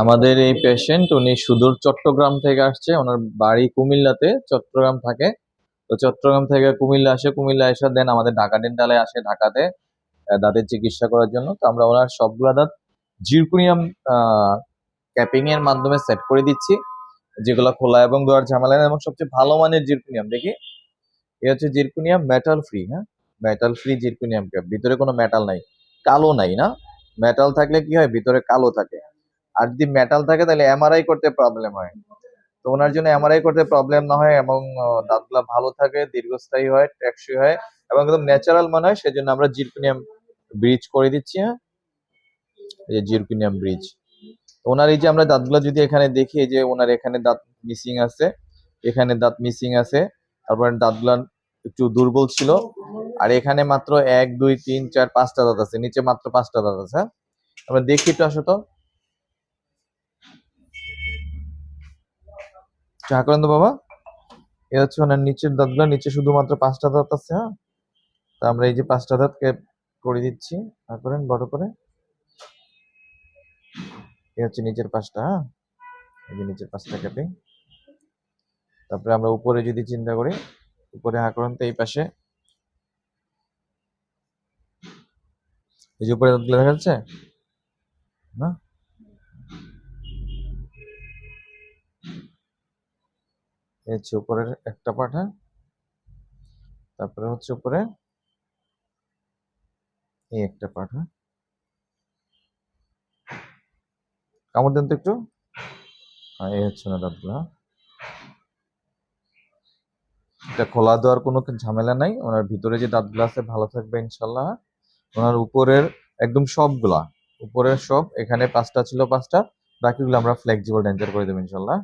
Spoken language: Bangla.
আমাদের এই পেশেন্ট উনি সুদূর চট্টগ্রাম থেকে আসছে। ওনার বাড়ি কুমিল্লাতে, চট্টগ্রাম থাকে। তো চট্টগ্রাম থেকে কুমিল্লা আসে, কুমিল্লা এসে দেন আমাদের ঢাকা ডেন্টালে আসে ঢাকাতে দাঁতের চিকিৎসা করার জন্য। তো আমরা ওনার সবগুলা দাঁত জিরকুনিয়াম ক্যাপিং এর মাধ্যমে সেট করে দিচ্ছি, যেগুলো খোলা এবং দেওয়ার ঝামেলা এবং সবচেয়ে ভালো মানের জিরকুনিয়াম দেখি। এ হচ্ছে জিরকুনিয়াম মেটাল ফ্রি হ্যাঁ? মেটাল ফ্রি জিরকুনিয়াম ক্যাপ ভিতরে কোনো মেটাল নাই। কালো নাই না? মেটাল থাকলে কি হয়? ভিতরে কালো থাকে। আর যদি মেটাল থাকে তাহলে এমআরআই করতে প্রবলেম হয়। তো ওনার জন্য এমআরআই করতে প্রবলেম না হয় এবং দাঁতগুলা ভালো থাকে, দীর্ঘস্থায়ী হয় ট্যাক্সি হয় এবং একদম ন্যাচারাল মনে হয়, সেজন্য আমরা জিরকুনিয়াম ব্রিজ করে দিচ্ছি হ্যাঁ? এই যে জিরকুনিয়াম ব্রিজ ওনার এই যে আমরা দাঁতগুলো যদি এখানে দেখি যে ওনার এখানে দাঁত মিসিং আছে, এখানে দাঁত মিসিং আছে, তারপরে দাঁতগুলা একটু দুর্বল ছিল, আর এখানে মাত্র এক, দুই, তিন, চার, পাঁচটা দাঁত আছে, নিচে মাত্র পাঁচটা দাঁত আছে হ্যাঁ? আমরা দেখি একটু আসো তো। চা করেন বাবা? এ হচ্ছে ওনার নিচের দাঁতগুলো, নিচে শুধুমাত্র পাঁচটা দাঁত আছে হ্যাঁ? তা আমরা এই যে পাঁচটা দাঁতকে করে দিচ্ছি তারপরে বড় করে। এ হচ্ছে নিচের পাঁচটা হ্যাঁ? এই যে নিচের পাঁচটা ক্যাপিং তারপরে আমরা উপরে যদি চিন্তা করি, উপরে তো এই পাশে। এই যে উপরে দাঁতগুলো দেখা যাচ্ছে? না? হচ্ছে উপরের একটা হ্যাঁ তারপরে হচ্ছে উপরে এই একটা হ্যাঁ কামড় দেন তো একটু। হ্যাঁ এই হচ্ছে না দাঁতগুলো হ্যাঁ। এটা খোলা দেওয়ার কোনো ঝামেলা নাই। ওনার ভিতরে যে দাঁতগুলো আছে, ভালো থাকবে ইনশাল্লাহ। ওনার উপরের একদম সবগুলা, উপরের সব, এখানে পাঁচটা ছিল পাঁচটা, বাকিগুলো আমরা ফ্লেক্সিবল ডেঞ্চার করে দেবো ইনশাল্লাহ।